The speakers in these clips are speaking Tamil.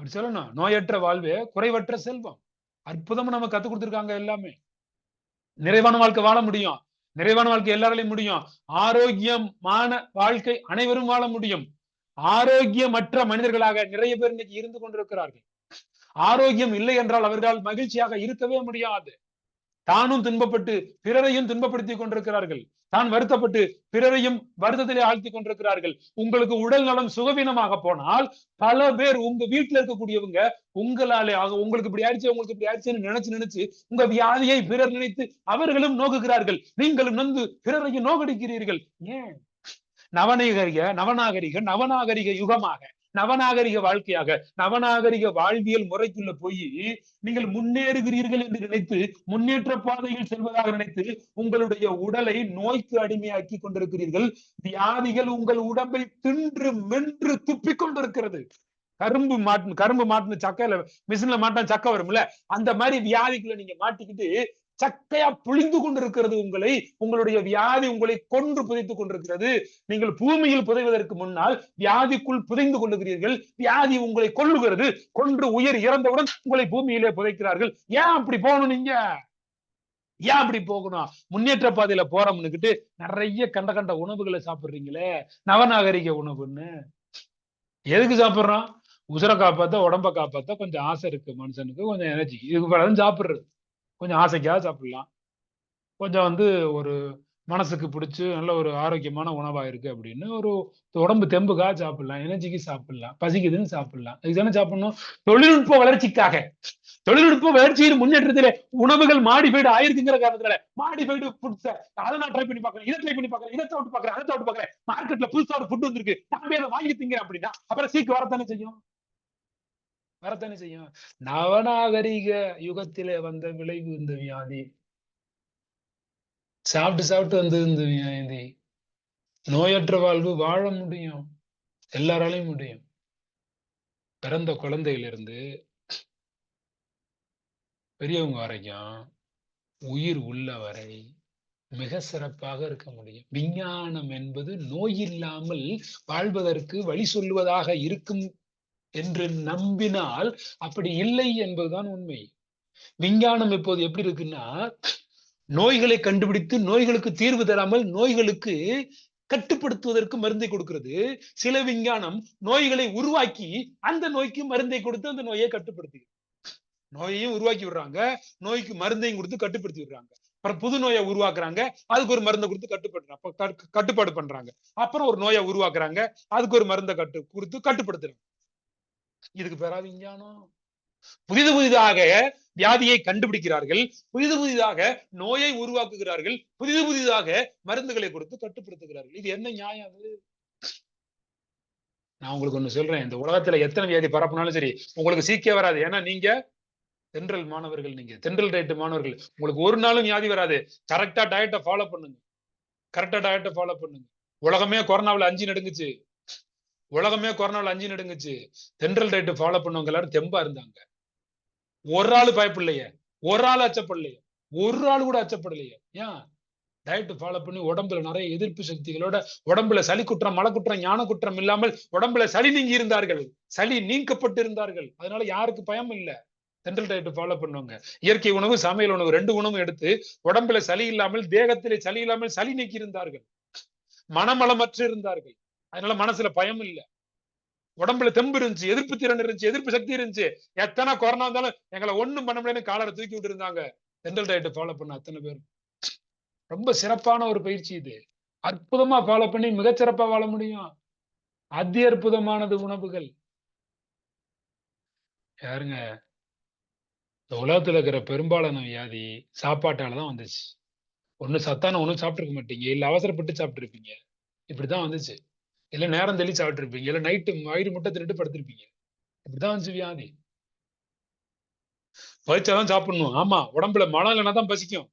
அப்படி சொல்லணும். நோயற்ற வாழ்வே குறைவற்ற செல்வம். அற்புதமா நம்ம கத்து கொடுத்துருக்காங்க எல்லாமே. நிறைவான வாழ்க்கை வாழ முடியும். நிறைவான வாழ்க்கை எல்லாராலையும் முடியும். ஆரோக்கியமான வாழ்க்கை அனைவரும் வாழ முடியும். ஆரோக்கியமற்ற மனிதர்களாக நிறைய பேர் இன்னைக்கு இருந்து கொண்டிருக்கிறார்கள். ஆரோக்கியம் இல்லை என்றால் அவர்களால் மகிழ்ச்சியாக இருக்கவே முடியாது. தானும் துன்பப்பட்டு பிறரையும் துன்பப்படுத்திக் கொண்டிருக்கிறார்கள். தான் வருத்தப்பட்டு பிறரையும் வருத்தத்திலே ஆழ்த்தி கொண்டிருக்கிறார்கள். உங்களுக்கு உடல் நலம் சுகவீனமாக போனால் பல பேர் உங்க வீட்டுல இருக்கக்கூடியவங்க உங்களாலே ஆக உங்களுக்கு இப்படி ஆயிடுச்சு உங்களுக்கு இப்படி ஆயிடுச்சுன்னு நினைச்சு நினைச்சு உங்க வியாதியை பிறர் நினைத்து அவர்களும் நோக்குகிறார்கள். நீங்களும் நொந்து பிறரையும் நோக்கடிக்கிறீர்கள். ஏன்? நவநீகரிக நவநாகரிக நவநாகரிக யுகமாக நவநாகரிக வாழ்க்கையாக நவநாகரிக வாழ்வியல் முறைக்குள்ள போய் நீங்கள் முன்னேறுகிறீர்கள் என்று நினைத்து முன்னேற்ற பாதையில் செல்வதாக நினைத்து உங்களுடைய உடலை நோய்க்கு அடிமையாக்கி கொண்டிருக்கிறீர்கள். வியாதிகள் உங்கள் உடம்பை தின்று மென்று துப்பிக் கொண்டிருக்கிறது. கரும்பு மாட்டு கரும்பு மாட்டுன சக்கையில மிஷின்ல மாட்டா சக்கை வரும்ல அந்த மாதிரி வியாதிக்குள்ள நீங்க மாட்டிக்கிட்டு சக்கையா புழிந்து கொண்டிருக்கிறது உங்களை. உங்களுடைய வியாதி உங்களை கொன்று புதைத்துக் கொண்டிருக்கிறது. நீங்கள் பூமியில் புதைவதற்கு முன்னால் வியாதிக்குள் புதைந்து கொள்ளுகிறீர்கள். வியாதி உங்களை கொள்ளுகிறது கொன்று உயிர் இறந்தவுடன் உங்களை பூமியிலே புதைக்கிறார்கள். ஏன் அப்படி போகணும் நீங்க? ஏன் அப்படி போகணும்? முன்னேற்ற பாதையில போறோம்னுக்கிட்டு நிறைய கண்ட கண்ட உணவுகளை சாப்பிடுறீங்களே. நவநாகரிக உணவுன்னு. எதுக்கு சாப்பிடுறோம்? உசுரை காப்பாத்த உடம்ப காப்பாத்த கொஞ்சம் ஆசை இருக்கு மனுஷனுக்கு கொஞ்சம் எனர்ஜி இதுக்கு பிறகு சாப்பிடுறது. கொஞ்சம் ஆசைக்காக சாப்பிடலாம். கொஞ்சம் வந்து ஒரு மனசுக்கு பிடிச்சி நல்ல ஒரு ஆரோக்கியமான உணவா இருக்கு அப்படின்னு ஒரு உடம்பு தெம்புக்காக சாப்பிடலாம். எனர்ஜிக்கு சாப்பிடலாம். பசிக்குதுன்னு சாப்பிடலாம். இதுதானே சாப்பிடணும்? தொழில்நுட்ப வளர்ச்சிக்காக. தொழில்நுட்ப வளர்ச்சியின் முன்னேற்றத்திலே உணவுகள் மாடிஃபைடு ஆயிருக்குங்கிற காரணத்துல மாடிஃபைடு ஃபுட்ஸ் அதை நான் ட்ரை பண்ணி பாக்குறேன் இதை ட்ரை பண்ணி பாக்குறேன் இதை சாப்பிட்டு பாக்குறேன் அதை சாப்பிட்டு பாக்குறேன் மார்க்கெட்ல புதுசா ஒரு ஃபுட் வந்திருக்கு. நான் போய் அதை வாங்கி திங்கிறேன் அப்படின்னா அப்புறம் சீக்கு வரத்தானே செய்யும்? வரத்தானே செய்யும். நவநாகரிக யுகத்திலே வந்த விளைவு இந்த வியாதி. சாப்பிட்டு சாப்பிட்டு வந்தது இந்த வியாதி. நோயற்ற வாழ்வு வாழ முடியும். எல்லாராலையும் முடியும். பிறந்த குழந்தையிலிருந்து பெரியவங்க வரைக்கும் உயிர் உள்ள வரை மிக சிறப்பாக இருக்க முடியும். விஞ்ஞானம் என்பது நோய் இல்லாமல் வாழ்வதற்கு வழி சொல்லுவதாக இருக்கும் என்று நம்பினால் அப்படி இல்லை என்பதுதான் உண்மை. விஞ்ஞானம் இப்போது எப்படி இருக்குன்னா நோய்களை கண்டுபிடித்து நோய்களுக்கு தீர்வு தராமல் நோய்களுக்கு கட்டுப்படுத்துவதற்கு மருந்தை கொடுக்கிறது. சில விஞ்ஞானம் நோய்களை உருவாக்கி அந்த நோய்க்கு மருந்தை கொடுத்து அந்த நோயை கட்டுப்படுத்தி. நோயையும் உருவாக்கி விடுறாங்க. நோய்க்கு மருந்தையும் கொடுத்து கட்டுப்படுத்தி விடுறாங்க. அப்புறம் புது நோயை உருவாக்குறாங்க. அதுக்கு ஒரு மருந்தை கொடுத்து கட்டுப்படுறாங்க கட்டுப்பாடு பண்றாங்க. அப்புறம் ஒரு நோயை உருவாக்குறாங்க. அதுக்கு ஒரு மருந்தை கட்டு கொடுத்து கட்டுப்படுத்துறாங்க. இதுக்கு பேரா விஞ்ஞானம்? புதிது புதிதாக வியாதியை கண்டுபிடிக்கிறார்கள். புதிது புதிதாக நோயை உருவாக்குகிறார்கள். புதிது புதிதாக மருந்துகளை கொடுத்து கட்டுப்படுத்துகிறார்கள். இது என்ன நியாயம் அது? நான் உங்களுக்கு ஒண்ணு சொல்றேன். இந்த உலகத்துல எத்தனை வியாதி பரப்புனாலும் சரி உங்களுக்கு சீக்கியம் வராது. ஏன்னா நீங்க தென்றல் மாணவர்கள் நீங்க தென்றல் டயட் மாணவர்கள். உங்களுக்கு ஒரு நாளும் வியாதி வராது. கரெக்டா டயட்டை ஃபாலோ பண்ணுங்க. கரெக்டா டயட்டை ஃபாலோ பண்ணுங்க. உலகமே கொரோனாவில் அஞ்சு நடுங்குச்சு. உலகமே கொரோனாவில் அஞ்சு நடுங்குச்சு தென்றல் ரேட்டு ஃபாலோ பண்ணவங்க எல்லாரும் தெம்பா இருந்தாங்க. ஒரு ஆளு பயப்படலையே. ஒரு ஆள் அச்சப்படலையே. ஒரு ஆள் கூட அச்சப்படலையே. ஏன்? டயட் ஃபாலோ பண்ணி உடம்புல நிறைய எதிர்ப்பு சக்திகளோட உடம்புல சளி குற்றம் மலை குற்றம் ஞான குற்றம் இல்லாமல் உடம்புல சளி நீங்கி இருந்தார்கள். சளி நீக்கப்பட்டு இருந்தார்கள். அதனால யாருக்கு பயம் இல்லை? தென்றல் டயட் ஃபாலோ பண்ணுவாங்க. இயற்கை உணவு சமையல் உணவு ரெண்டு உணவும் எடுத்து உடம்புல சளி இல்லாமல் தேகத்திலே சளி இல்லாமல் சளி நீக்கி இருந்தார்கள். மனமலமற்று இருந்தார்கள். அதனால மனசுல பயம் இல்லை. உடம்புல தெம்பு இருந்துச்சு எதிர்ப்பு திறன் இருந்துச்சு எதிர்ப்பு சக்தி இருந்துச்சு. எத்தனை கொரோனா இருந்தாலும் எங்களை ஒண்ணும் பண்ண முடியலன்னு காலரை தூக்கி விட்டு இருந்தாங்க தென்றல் டயட்டை ஃபாலோ பண்ண அத்தனை பேர் ரொம்ப சிறப்பான ஒரு பயிற்சி இது. அற்புதமா ஃபாலோ பண்ணி மிகச்சிறப்பா வாழ முடியும். அதி அற்புதமானது உணவுகள். யாருங்க? இந்த உலகத்துல இருக்கிற பெரும்பாலான வியாதி சாப்பாட்டாலதான் வந்துச்சு. ஒண்ணு சத்தான ஒண்ணும் சாப்பிட்டுருக்க மாட்டீங்க. இல்ல அவசரப்பட்டு சாப்பிட்டு இருப்பீங்க இப்படிதான் வந்துச்சு. இல்ல நேரம் தெளி சாப்பிட்டு இருப்பீங்க இல்ல நைட்டு வயிறு முட்டை திருட்டு படுத்திருப்பீங்க. இப்படிதான் வந்துச்சு வியாதி. பசிச்சாதான் சாப்பிடணும். ஆமா உடம்புல மழை இல்லைன்னா தான் பசிக்கும்.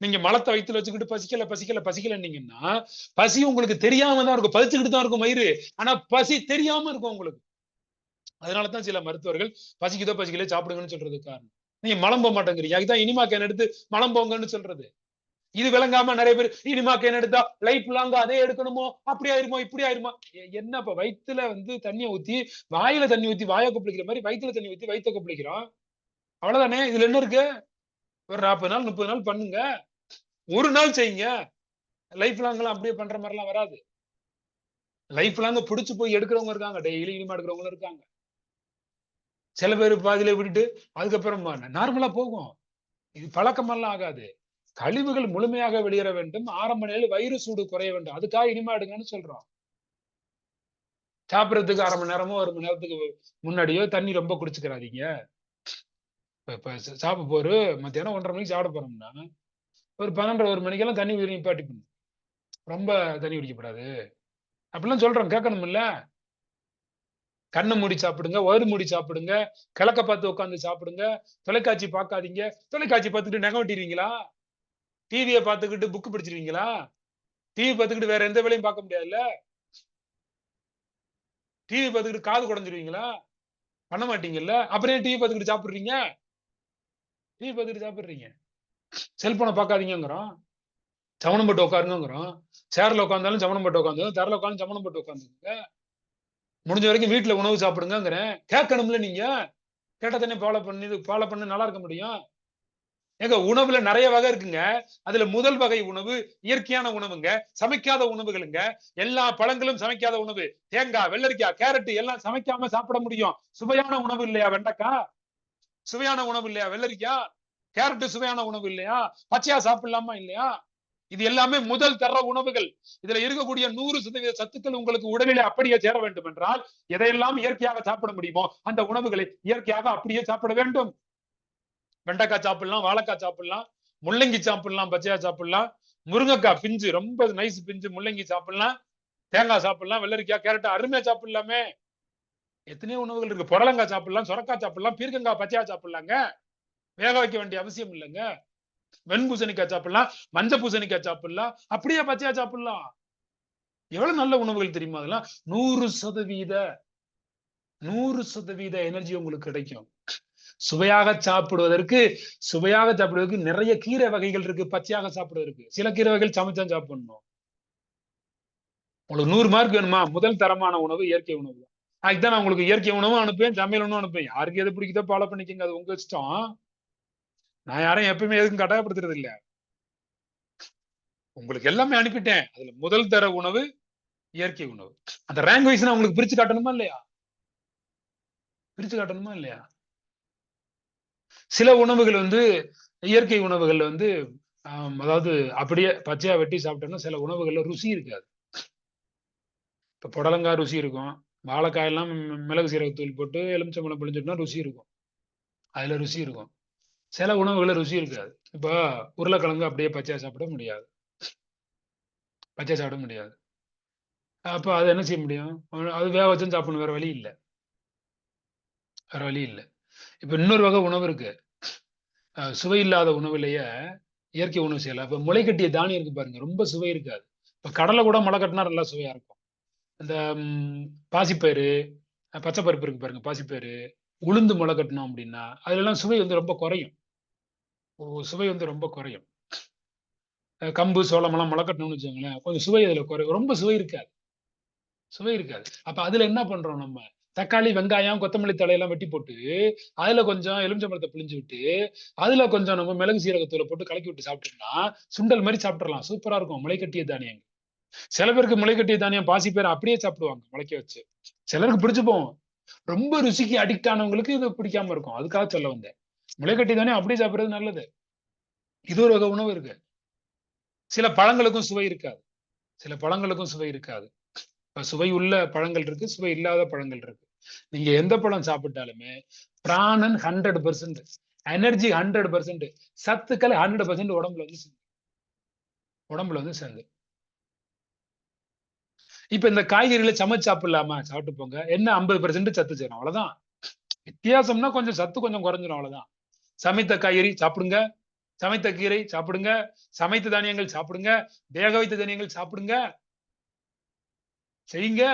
நீங்க மலத்தை வயிற்றுல வச்சுக்கிட்டு பசிக்கல பசிக்கல பசிக்கலன்னீங்கன்னா பசி உங்களுக்கு தெரியாம தான் இருக்கும். பசிச்சுக்கிட்டு தான் இருக்கும் மயிறு ஆனா பசி தெரியாம இருக்கும் உங்களுக்கு. அதனாலதான் சில மருத்துவர்கள் பசிக்குதோ பசிக்கல சாப்பிடுங்கன்னு சொல்றது காரணம். நீங்க மலம் போக மாட்டேங்கிறீங்க. அதுதான் இனிமா கேன் எடுத்து மலம் போங்கன்னு சொல்றது. இது விளங்காம நிறைய பேர் இனிமாக்கு என்ன எடுத்தா? லைஃப் லாங்க அதே எடுக்கணுமோ? அப்படி ஆயிருமோ? இப்படி ஆயிருமா? என்ன இப்ப வயித்துல வந்து தண்ணியை ஊத்தி வாயில தண்ணி ஊத்தி வாயை கொப்பளிக்கிற மாதிரி வயித்துல தண்ணி ஊத்தி வயிற்ற கொப்பளிக்கிறோம். அவ்வளவுதானே? இதுல என்ன இருக்கு? ஒரு நாற்பது நாள் முப்பது நாள் பண்ணுங்க. ஒரு நாள் செய்யுங்க. லைஃப் லாங்லாம் அப்படியே பண்ற மாதிரிலாம் வராது. லைஃப் லாங்க புடிச்சு போய் எடுக்கிறவங்க இருக்காங்க. டெய்லி இனிமா எடுக்கிறவங்களும் இருக்காங்க. சில பேர் பாதியில விட்டுட்டு அதுக்கப்புறம் நார்மலா போகும். இது பழக்கமெல்லாம் ஆகாது. கழிவுகள் முழுமையாக வெளியேற வேண்டும். ஆரம்ப நிலையில் வயிறு சூடு குறைய வேண்டும். அதுக்காக இனிமா எடுங்கன்னு சொல்றோம். சாப்பிட்றதுக்கு அரை மணி நேரமோ ஒரு மணி நேரத்துக்கு முன்னாடியோ தண்ணி ரொம்ப குடிச்சுக்கிறாதீங்க. இப்ப சாப்பிட போரு மத்தியானம் ஒன்றரை மணிக்கு சாப்பிட போறோம்னா ஒரு பன்னெண்டரை ஒரு மணிக்கெல்லாம் தண்ணி குடி நிப்பாட்டி ரொம்ப தண்ணி குடிக்கப்படாது. அப்படிலாம் சொல்றோம். கேட்கணும் இல்ல கண்ணை மூடி சாப்பிடுங்க வயிறு மூடி சாப்பிடுங்க கிழக்க பார்த்து உட்காந்து சாப்பிடுங்க தொலைக்காட்சி பார்க்காதீங்க. தொலைக்காட்சி பார்த்துட்டு நெகவட்டிடுவீங்களா டிவியை பார்த்துக்கிட்டு புக் படிச்சிருவீங்களா? டிவி பார்த்துக்கிட்டு வேற எந்த வேலையும் பார்க்க முடியாதுல்ல? டிவி பார்த்துக்கிட்டு காது குடஞ்சிருவீங்களா? பண்ண மாட்டீங்கல்ல? அப்புறம் டிவி பார்த்துக்கிட்டு சாப்பிடுறீங்க? டிவி பார்த்துக்கிட்டு சாப்பிடுறீங்க. செல்போனை பார்க்காதீங்கிறோம் சமணம் போட்டு உட்காருங்கிறோம் சேர்ல உட்காந்தாலும் சமணம் போட்டு உட்காந்து தரல உட்காந்து சமணம் போட்டு உட்காந்துங்க முடிஞ்ச வரைக்கும் வீட்டுல உணவு சாப்பிடுங்கிறேன் கேட்கணும்ல நீங்க? கேட்ட தானே ஃபாலோ பண்ணி ஃபாலோ பண்ணி நல்லா இருக்க முடியும். எங்க உணவுல நிறைய வகை இருக்குங்க. அதுல முதல் வகை உணவு இயற்கையான உணவுங்க சமைக்காத உணவுகளுங்க. எல்லா பழங்களும் சமைக்காத உணவு. தேங்காய் வெள்ளரிக்காய் கேரட் எல்லாம் சமைக்காம சாப்பிட முடியும். சுவையான உணவு இல்லையா வெண்டைக்காய் சுவையான உணவு இல்லையா வெள்ளரிக்காய் கேரட் சுவையான உணவு இல்லையா? பச்சையா சாப்பிடலாமா இல்லையா? இது எல்லாமே முதல் தர உணவுகள். இதுல இருக்கக்கூடிய நூறு சதவீத சத்துக்கள் உங்களுக்கு உடலிலே அப்படியே சேர வேண்டும் என்றால் எதையெல்லாம் இயற்கையாக சாப்பிட முடியுமோ அந்த உணவுகளை இயற்கையாக அப்படியே சாப்பிட வேண்டும். வெண்டைக்காய் சாப்பிடலாம் வாழைக்காய் சாப்பிடலாம் முள்ளங்கி சாப்பிடலாம் பச்சையா சாப்பிடலாம். முருங்கைக்காய் பிஞ்சு ரொம்ப நைஸ் பிஞ்சு முள்ளங்கி சாப்பிடலாம் தேங்காய் சாப்பிடலாம் வெள்ளரிக்காய் கேரட் அருமையா சாப்பிடலாமே. எத்தனையோ உணவுகள் இருக்கு. புடலங்காய் சாப்பிடலாம் சுரக்காய் சாப்பிடலாம் பீர்க்கங்காய் பச்சையா சாப்பிடலாங்க. வேக வைக்க வேண்டிய அவசியம் இல்லைங்க. வெண்பூசணிக்காய் சாப்பிடலாம் மஞ்ச பூசணிக்காய் சாப்பிடலாம் அப்படியே பச்சையா சாப்பிடலாம். எவ்வளவு நல்ல உணவுகள் தெரியுமா அதெல்லாம்? நூறு சதவீத நூறு சதவீத எனர்ஜி உங்களுக்கு கிடைக்கும். சுவையாக சாப்பிடுவதற்கு சுவையாக சாப்பிடுவதற்கு நிறைய கீரை வகைகள் இருக்கு பச்சையாக சாப்பிடுவதற்கு. சில கீரை வகைகள் சமைச்சா சாப்பிடணும். உங்களுக்கு நூறு மார்க் வேணுமா? முதல் தரமான உணவு இயற்கை உணவு. தான் அதுதான் நான் உங்களுக்கு இயற்கை உணவும் அனுப்புவேன் சமையல் உணவும் அனுப்புவேன். யாருக்கு எது பிடிக்குதோ ஃபாலோ பண்ணிக்கோங்க அது உங்க இஷ்டம். நான் யாரையும் எப்பயுமே எதுக்கும் கட்டாயப்படுத்துறது இல்ல. உங்களுக்கு எல்லாமே அனுப்பிட்டேன். அதுல முதல் தர உணவு இயற்கை உணவு. அந்த ரேங்க் வைஸ் உங்களுக்கு பிரிச்சு காட்டணுமா இல்லையா? பிரிச்சு காட்டணுமா இல்லையா? சில உணவுகள் வந்து இயற்கை உணவுகள்ல வந்து அதாவது அப்படியே பச்சையா வெட்டி சாப்பிட்டோம்னா சில உணவுகள்ல ருசி இருக்காது. இப்ப புடலங்காய் ருசி இருக்கும். வாழைக்காயெல்லாம் எல்லாம் மிளகு சீரகத்தூள் போட்டு எலுமிச்சம்பழம் பிழிஞ்சிட்டோம்னா ருசி இருக்கும். அதுல ருசி இருக்கும். சில உணவுகள்ல ருசி இருக்காது. இப்போ உருளைக்கிழங்கு அப்படியே பச்சையா சாப்பிட முடியாது. பச்சையா சாப்பிட முடியாது. அப்போ அது என்ன செய்ய முடியும்? அது வேக வச்சும் சாப்பிடணும். வேற வழி இல்லை. வேற வழி இல்லை. இப்ப இன்னொரு வகை உணவு இருக்கு. சுவை இல்லாத உணவுலயே இயற்கை உணவு செய்யலாம். இப்ப முளை கட்டிய தானியம் இருக்கு பாருங்க ரொம்ப சுவை இருக்காது. இப்ப கடலை கூட முளை கட்டினா நல்லா சுவையா இருக்கும். இந்த பாசிப்பயிறு பச்சை பருப்பு இருக்கு பாருங்க பாசிப்பயிறு உளுந்து முளை கட்டினோம் அப்படின்னா அதுல எல்லாம் சுவை வந்து ரொம்ப குறையும். ஓ, சுவை வந்து ரொம்ப குறையும். கம்பு கம்பு சோளமெல்லாம் முளை கட்டணும்னு வச்சுக்கோங்களேன் கொஞ்சம் சுவை அதுல குறையும் ரொம்ப சுவை இருக்காது. சுவை இருக்காது. அப்ப அதுல என்ன பண்றோம் நம்ம? தக்காளி வெங்காயம் கொத்தமல்லி தலையெல்லாம் வெட்டி போட்டு அதுல கொஞ்சம் எலுமிச்சம்பழத்தை பிழிஞ்சு விட்டு அதுல கொஞ்சம் நம்ம மிளகு சீரகத்தூளை போட்டு கலக்கி விட்டு சாப்பிட்டோம்னா சுண்டல் மாதிரி சாப்பிடலாம் சூப்பரா இருக்கும். முளைக்கட்டிய தானியங்கள். சில பேருக்கு முளைக்கட்டிய தானியம் பாசி பேர் அப்படியே சாப்பிடுவாங்க முளைக்க வச்சு. சிலருக்கு பிடிச்சு போவோம் ரொம்ப ருசிக்கு அடிக்ட் ஆனவங்களுக்கு இது பிடிக்காம இருக்கும். அதுக்காக சொல்ல வந்தேன். முளைக்கட்டி தானியம் அப்படியே சாப்பிடுறது நல்லது. இது ஒரு வகை உணவு இருக்கு. சில பழங்களுக்கும் சுவை இருக்காது. சில பழங்களுக்கும் சுவை இருக்காது. இப்ப சுவை உள்ள பழங்கள் இருக்கு சுவை இல்லாத பழங்கள் இருக்கு. நீங்க எந்த பழம் சாப்பிட்டாலுமே பிராணன் hundred percent energy hundred percent சத்துக்கள் ஹண்ட்ரட் பெர்சன்ட் உடம்புல வந்து சேர்ந்து உடம்புல வந்து சேர்ந்து இப்ப இந்த காய்கறிகளை சமைச்சு சாப்பிடலாமா? சாப்பிட்டு போங்க. என்ன ஐம்பது பெர்சன்ட் சத்து சேரும்? அவ்வளவுதான். வித்தியாசம்னா கொஞ்சம் சத்து கொஞ்சம் குறைஞ்சிடும் அவ்வளவுதான். சமைத்த காய்கறி சாப்பிடுங்க. சமைத்த கீரை சாப்பிடுங்க. சமைத்த தானியங்கள் சாப்பிடுங்க. வேக வைத்த தானியங்கள் சாப்பிடுங்க. செய்யுங்க.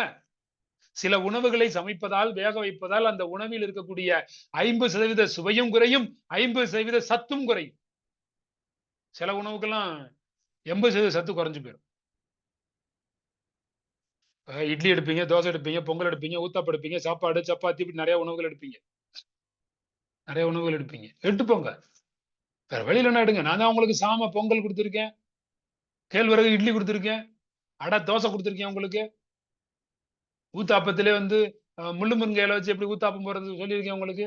சில உணவுகளை சமைப்பதால் வேக வைப்பதால் அந்த உணவில் இருக்கக்கூடிய ஐம்பது சதவீத சுவையும் குறையும் ஐம்பது சதவீத சத்தும் குறையும். சில உணவுக்கெல்லாம் எண்பது சதவீத சத்து குறைஞ்சு போயிடும் இட்லி எடுப்பீங்க தோசை எடுப்பீங்க பொங்கல் எடுப்பீங்க ஊத்தாப்பு எடுப்பீங்க சாப்பாடு சப்பாத்தி இப்படி நிறைய உணவுகள் எடுப்பீங்க. நிறைய உணவுகள் எடுப்பீங்க. எடுத்துப்போங்க வேற வழியில என்ன எடுங்க. நான் தான் உங்களுக்கு சாம பொங்கல் கொடுத்துருக்கேன் கேழ்வரகு இட்லி கொடுத்துருக்கேன் அடை தோசை கொடுத்துருக்கேன் உங்களுக்கு. ஊத்தாப்பத்திலே வந்து முள்ளு முருங்கையில வச்சு எப்படி ஊத்தாப்பம் போறது சொல்லியிருக்கேன் உங்களுக்கு.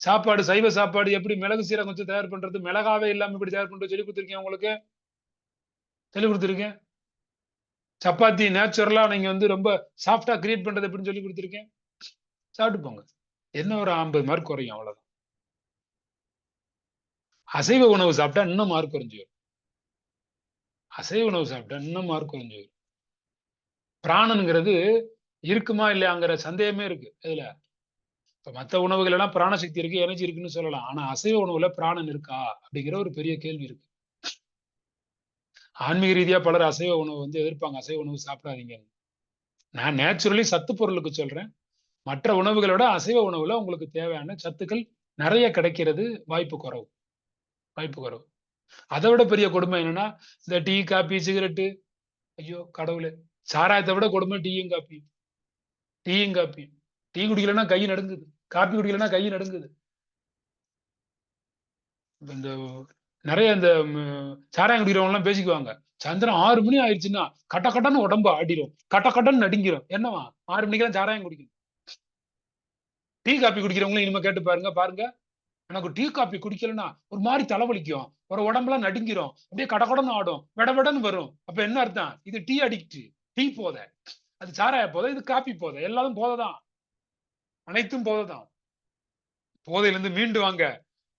சாப்பாடு சைவ சாப்பாடு எப்படி மிளகு சீரகம் வச்சு தயார் பண்றது மிளகாவே இல்லாம இப்படி தயார் பண்றது சொல்லி கொடுத்துருக்கேன் உங்களுக்கு. சொல்லி கொடுத்துருக்கேன். சப்பாத்தி நேச்சுரலா நீங்க வந்து ரொம்ப சாஃப்டா கிரியேட் பண்றது எப்படின்னு சொல்லி கொடுத்துருக்கேன். சாப்பிட்டு போங்க. என்ன ஒரு ஐம்பது மார்க் குறையும் அவ்வளவுதான். அசைவ உணவு சாப்பிட்டா இன்னும் மார்க் குறைஞ்சி வரும் அசைவ உணவு சாப்பிட்டா இன்னும் மார்க் குறைஞ்சி வரும் பிராணனுங்கிறது இருக்குமா இல்லையாங்கிற சந்தேகமே இருக்கு இதுல. இப்ப மத்த உணவுகள் எல்லாம் பிராணசக்தி இருக்கு எனர்ஜி இருக்குன்னு சொல்லலாம். ஆனா அசைவ உணவுல பிராணன் இருக்கா அப்படிங்கிற ஒரு பெரிய கேள்வி இருக்கு. ஆன்மீக ரீதியா பலர் அசைவ உணவு வந்து எதிர்ப்பாங்க. அசைவ உணவு சாப்பிடாதீங்க. நான் நேச்சுரலி சத்து பொருளுக்கு சொல்றேன். மற்ற உணவுகளோட அசைவ உணவுல உங்களுக்கு தேவையான சத்துக்கள் நிறைய கிடைக்கிறது வாய்ப்பு குறவு. வாய்ப்பு குறவு. அதை விட பெரிய கொடுமை என்னன்னா இந்த டீ காபி சிகரெட்டு. ஐயோ கடவுளே. சாராயத்தை விட கொடுமை டீயும் காப்பியும் டீயும் காப்பியும் டீ குடிக்கலன்னா கை நடுங்குது. காப்பி குடிக்கலன்னா கை நடுங்குது. இந்த நிறைய இந்த சாராயம் குடிக்கிறவங்க எல்லாம் பேசிக்குவாங்க. சாயந்தரம் ஆறு மணி ஆயிடுச்சுன்னா கட்ட கட்டன்னு உடம்பு ஆடிரும் கட்ட கட்டன்னு நடுங்கிரும். என்னவா? ஆறு மணிக்கெல்லாம் சாராயம் குடிக்கணும். டீ காப்பி குடிக்கிறவங்களும் இனிமே கேட்டு பாருங்க பாருங்க. எனக்கு டீ காப்பி குடிக்கலன்னா ஒரு மாதிரி தலைவலிக்கும். ஒரு உடம்பெல்லாம் நடுங்கிரும். அப்படியே கடகடன்னு ஆடும். விடவிடன்னு வரும். அப்ப என்ன அர்த்தம்? இது டீ அடிக்ட் டீ போதை. அது சாராய போதை இது காப்பி போதை. எல்லாரும் போதை தான் அனைத்தும் போதை தான் இருந்து மீண்டு வாங்க.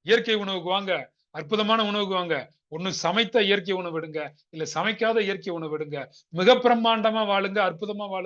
இயற்கை உணவுக்கு வாங்க. அற்புதமான உணவுக்கு வாங்க. ஒண்ணு சமைத்த இயற்கை உணவு எடுங்க இல்ல சமைக்காத இயற்கை உணவு எடுங்க மிக பிரம்மாண்டமா வாழுங்க. அற்புதமா வாழுங்க